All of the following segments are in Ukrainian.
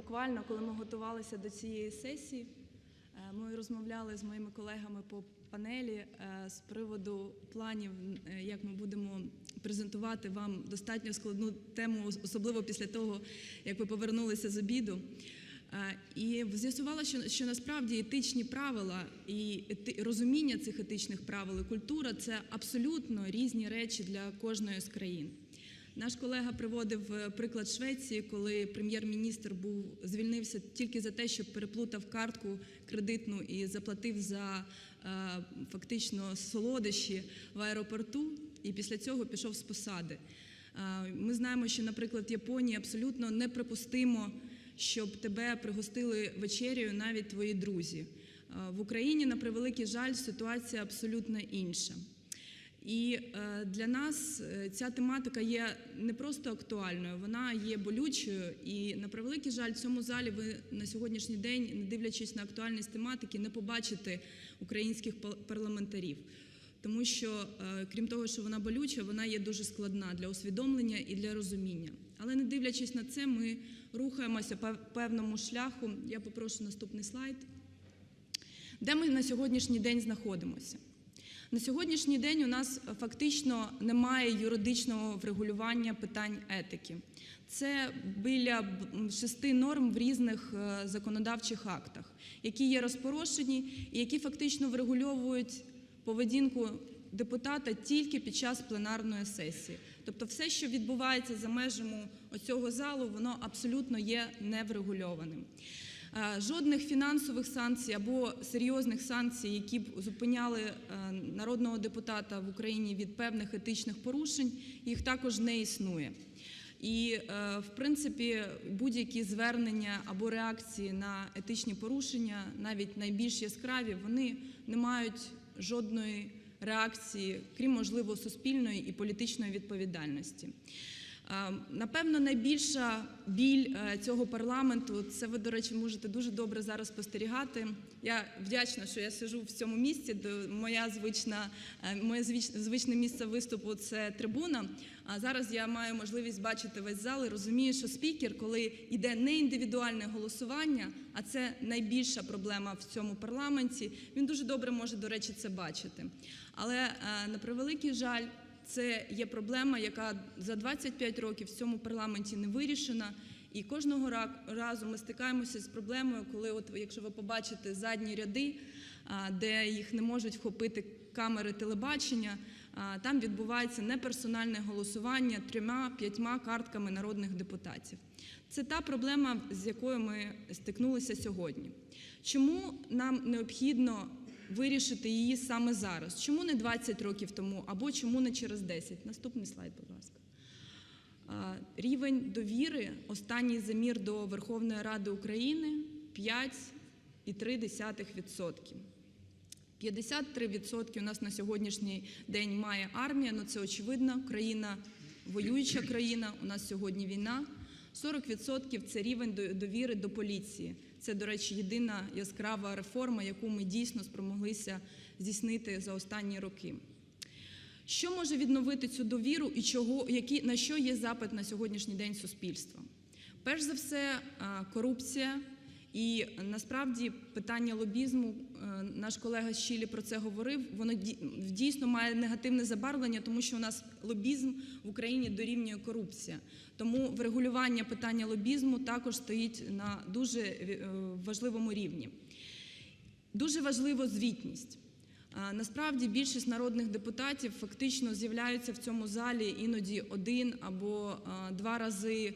Буквально, коли ми готувалися до цієї сесії, е, ми розмовляли з моїми колегами по панелі е, з приводу планів, е, як ми будемо презентувати вам достатньо складну тему, особливо після того, як ви повернулися з обіду. І з'ясувала, що, що насправді етичні правила і ети- розуміння цих етичних правил і культура це абсолютно різні речі для кожної з країн. Наш колега приводив е, приклад Швеції, коли прем'єр-міністр був звільнився тільки за те, що переплутав картку кредитну і заплатив за е, фактично солодощі в аеропорту, і після цього пішов з посади. Е, Ми знаємо, що, наприклад, в Японії абсолютно неприпустимо, щоб тебе пригостили вечерею навіть твої друзі. В Україні, на превеликий жаль, ситуація абсолютно інша. І е, для нас е, ця тематика є не просто актуальною, вона є болючою. І на превеликий жаль, в цьому залі ви на сьогоднішній день, не дивлячись на актуальність тематики, не побачите українських парламентарів. Тому що, е, крім того, що вона болюча, вона є дуже складна для усвідомлення і для розуміння. Але не дивлячись на це, ми рухаємося по певному шляху. Я попрошу наступний слайд. Де ми на сьогоднішній день знаходимося? На сьогоднішній день у нас фактично немає юридичного врегулювання питань етики. Це біля шести норм в різних е, законодавчих актах, які є розпорошені і які фактично врегульовують поведінку депутата тільки під час пленарної сесії. Тобто, все, що відбувається за межами оцього залу, воно абсолютно є неврегульованим. Е, Жодних фінансових санкцій або серйозних санкцій, які б зупиняли е, народного депутата в Україні від певних етичних порушень, їх також не існує. І, е, в принципі, будь-які звернення або реакції на етичні порушення, навіть найбільш яскраві, вони не мають жодної реакції, крім можливо суспільної і політичної відповідальності. Е, Напевно, найбільша біль е, цього парламенту, це ви, до речі, можете дуже добре зараз спостерігати. Я вдячна, що я сижу в цьому місці, моя звична, е, моє звичне місце виступу це трибуна. А зараз я маю можливість бачити весь зал і розумію, що спікер, коли йде не індивідуальне голосування, а це найбільша проблема в цьому парламенті, він дуже добре може, до речі, це бачити. Але на превеликий жаль. Це є проблема, яка за 25 років в цьому парламенті не вирішена. І кожного разу ми стикаємося з проблемою, коли, от якщо ви побачите задні ряди, де їх не можуть вхопити камери телебачення, там відбувається неперсональне голосування трьома-п'ятьма картками народних депутатів. Це та проблема, з якою ми стикнулися сьогодні. Чому нам необхідно вирішити її саме зараз. Чому не 20 років тому, або чому не через 10? Наступний слайд, будь ласка. Рівень довіри, останній замір до Верховної Ради України 5,3%. 53% у нас на сьогоднішній день має армія, ну це очевидно, країна, воююча країна, у нас сьогодні війна. 40% це рівень довіри до поліції. Це, до речі, єдина яскрава реформа, яку ми дійсно спромоглися здійснити за останні роки. Що може відновити цю довіру і чого, які, на що є запит на сьогоднішній день суспільства? Перш за все, корупція. І насправді питання лобізму, е, наш колега Чилі про це говорив, воно ді- дійсно має негативне забарвлення, тому що у нас лобізм в Україні дорівнює корупція. Тому врегулювання питання лобізму також стоїть на дуже е, важливому рівні. Дуже важлива звітність. Насправді більшість народних депутатів фактично з'являються в цьому залі іноді один або два рази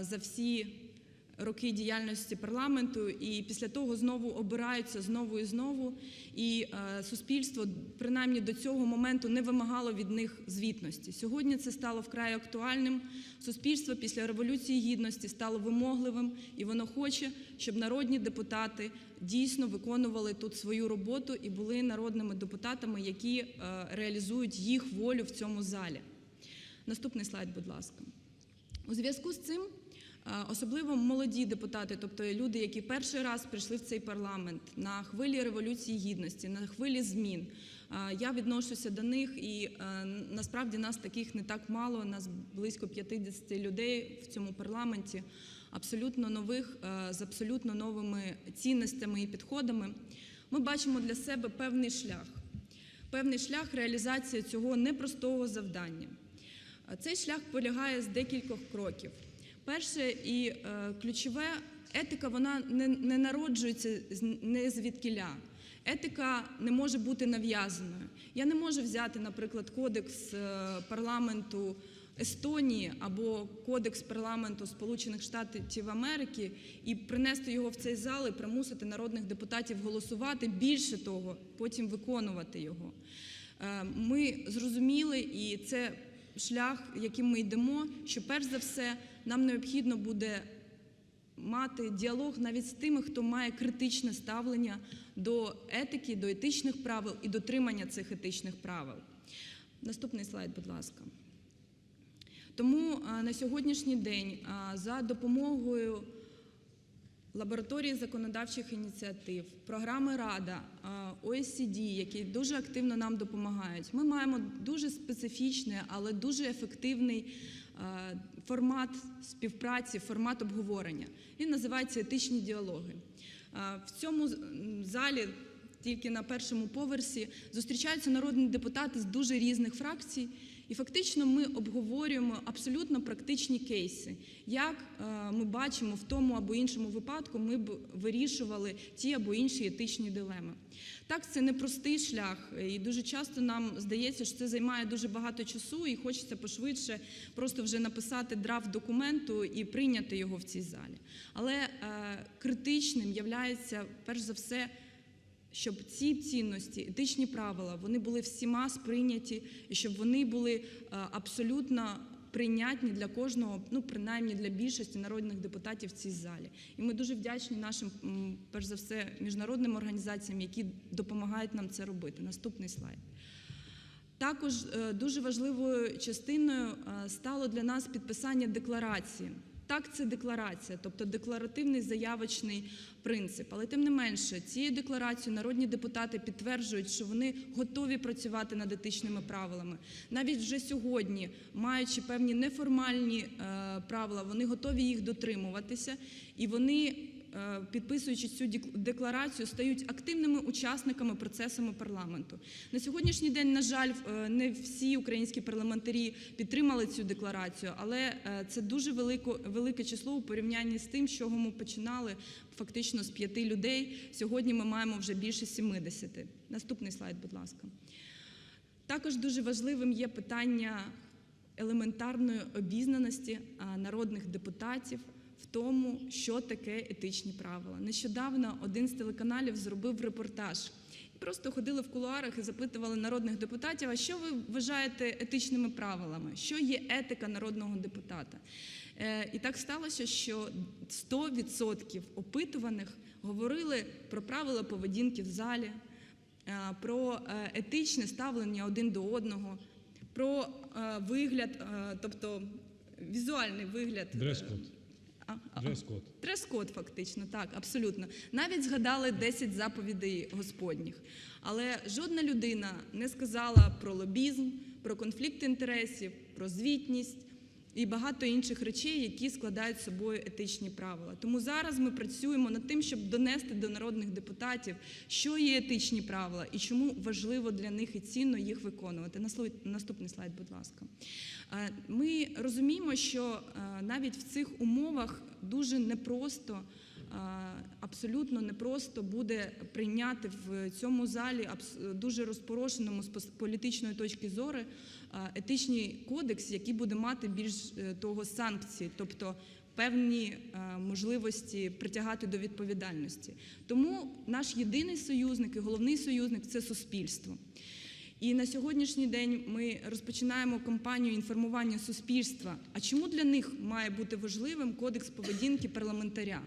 за всі роки діяльності парламенту, і після того знову обираються знову і знову. І е, суспільство, принаймні до цього моменту, не вимагало від них звітності. Сьогодні це стало вкрай актуальним. Суспільство після революції гідності стало вимогливим, і воно хоче, щоб народні депутати дійсно виконували тут свою роботу і були народними депутатами, які е, реалізують їх волю в цьому залі. Наступний слайд, будь ласка. У зв'язку з цим особливо молоді депутати, тобто люди, які перший раз прийшли в цей парламент на хвилі революції гідності, на хвилі змін. Я відношуся до них, і насправді нас таких не так мало, нас близько 50 людей в цьому парламенті. абсолютно нових, з абсолютно новими цінностями і підходами, ми бачимо для себе певний шлях, певний шлях реалізації цього непростого завдання. Цей шлях полягає з декількох кроків. Перше і е, ключове етика вона не, не народжується не звідкіля. Етика не може бути нав'язаною. Я не можу взяти, наприклад, кодекс е, парламенту Естонії або кодекс парламенту Сполучених Штатів Америки і принести його в цей зал і примусити народних депутатів голосувати. Більше того, потім виконувати його. Е, Ми зрозуміли, і це шлях, яким ми йдемо, що перш за все нам необхідно буде мати діалог навіть з тими, хто має критичне ставлення до етики, до етичних правил і дотримання цих етичних правил. Наступний слайд, будь ласка. Тому на сьогоднішній день за допомогою лабораторії законодавчих ініціатив, програми Рада, а, які дуже активно нам допомагають, ми маємо дуже специфічний, але дуже ефективний формат співпраці, формат обговорення. Він називається етичні діалоги. В цьому залі тільки на першому поверсі зустрічаються народні депутати з дуже різних фракцій. І фактично ми обговорюємо абсолютно практичні кейси, як е, ми бачимо в тому або іншому випадку, ми б вирішували ті або інші етичні дилеми. Так, це непростий шлях, і дуже часто нам здається, що це займає дуже багато часу, і хочеться пошвидше просто вже написати драфт документу і прийняти його в цій залі. Але е, критичним являється перш за все щоб ці цінності, етичні правила, вони були всіма сприйняті, і щоб вони були е, абсолютно прийнятні для кожного, ну принаймні для більшості народних депутатів в цій залі. І ми дуже вдячні нашим, перш за все, міжнародним організаціям, які допомагають нам це робити. Наступний слайд. Також е, дуже важливою частиною е, стало для нас підписання декларації. Так, це декларація, тобто декларативний заявочний принцип. Але тим не менше, цією декларацією народні депутати підтверджують, що вони готові працювати над етичними правилами. Навіть вже сьогодні, маючи певні неформальні е, правила, вони готові їх дотримуватися, і вони підписуючи цю дек- декларацію, стають активними учасниками процесами парламенту. На сьогоднішній день, на жаль, е, не всі українські парламентарі підтримали цю декларацію, але е, це дуже велико, велике число у порівнянні з тим, з чого ми починали фактично з п'яти людей. Сьогодні ми маємо вже більше 70. Наступний слайд, будь ласка. Також дуже важливим є питання елементарної обізнаності народних депутатів в тому, що таке етичні правила. Нещодавно один з телеканалів зробив репортаж. Просто ходили в кулуарах і запитували народних депутатів, а що ви вважаєте етичними правилами? Що є етика народного депутата? Е, І так сталося, що 100% опитуваних говорили про правила поведінки в залі, е, про е, етичне ставлення один до одного, про вигляд, тобто візуальний вигляд. Дрес-код. Дрес-код. Дрес-код, фактично, так, абсолютно. Навіть згадали 10 заповідей Господніх. Але жодна людина не сказала про лобізм, про конфлікт інтересів, про звітність і багато інших речей, які складають собою етичні правила. Тому зараз ми працюємо над тим, щоб донести до народних депутатів, що є етичні правила і чому важливо для них і цінно їх виконувати. Наступний слайд, будь ласка. Ми розуміємо, що навіть в цих умовах дуже непросто, абсолютно непросто буде прийняти в цьому залі дуже розпорошеному з політичної точки зору е, етичний кодекс, який буде мати більш е, того санкції, тобто певні е, можливості притягати до відповідальності. Тому наш єдиний союзник і головний союзник це суспільство. І на сьогоднішній день ми розпочинаємо кампанію інформування суспільства. А чому для них має бути важливим кодекс поведінки парламентаря?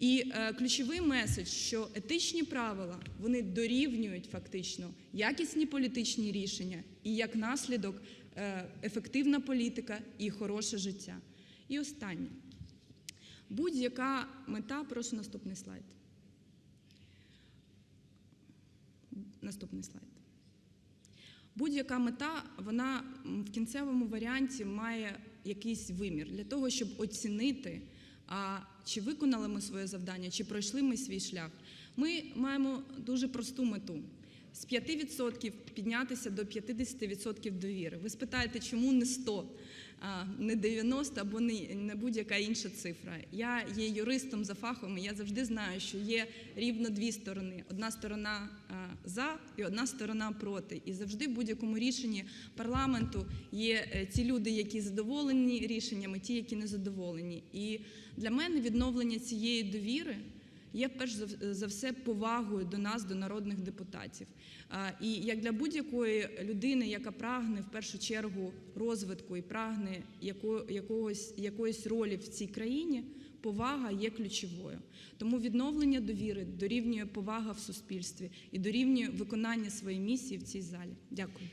І е, ключовий меседж, що етичні правила вони дорівнюють фактично якісні політичні рішення і як наслідок е, ефективна політика і хороше життя. І останнє. Будь-яка мета, прошу наступний слайд. Наступний слайд. Будь-яка мета, вона в кінцевому варіанті має якийсь вимір для того, щоб оцінити а чи виконали ми своє завдання, чи пройшли ми свій шлях. Ми маємо дуже просту мету. З 5% піднятися до 50% довіри. Ви спитаєте, чому не 100, а, не 90 або не, не будь-яка інша цифра. Я є юристом за фахом, і я завжди знаю, що є рівно дві сторони: одна сторона за і одна сторона проти. І завжди в будь-якому рішенні парламенту є е, ті люди, які задоволені рішеннями, ті, які не задоволені. І для мене відновлення цієї довіри є перш за- все повагою до нас, до народних депутатів. І як для будь-якої людини, яка прагне в першу чергу розвитку і прагне якогось, якоїсь ролі в цій країні, повага є ключовою. Тому відновлення довіри дорівнює повага в суспільстві і дорівнює виконання своєї місії в цій залі. Дякую.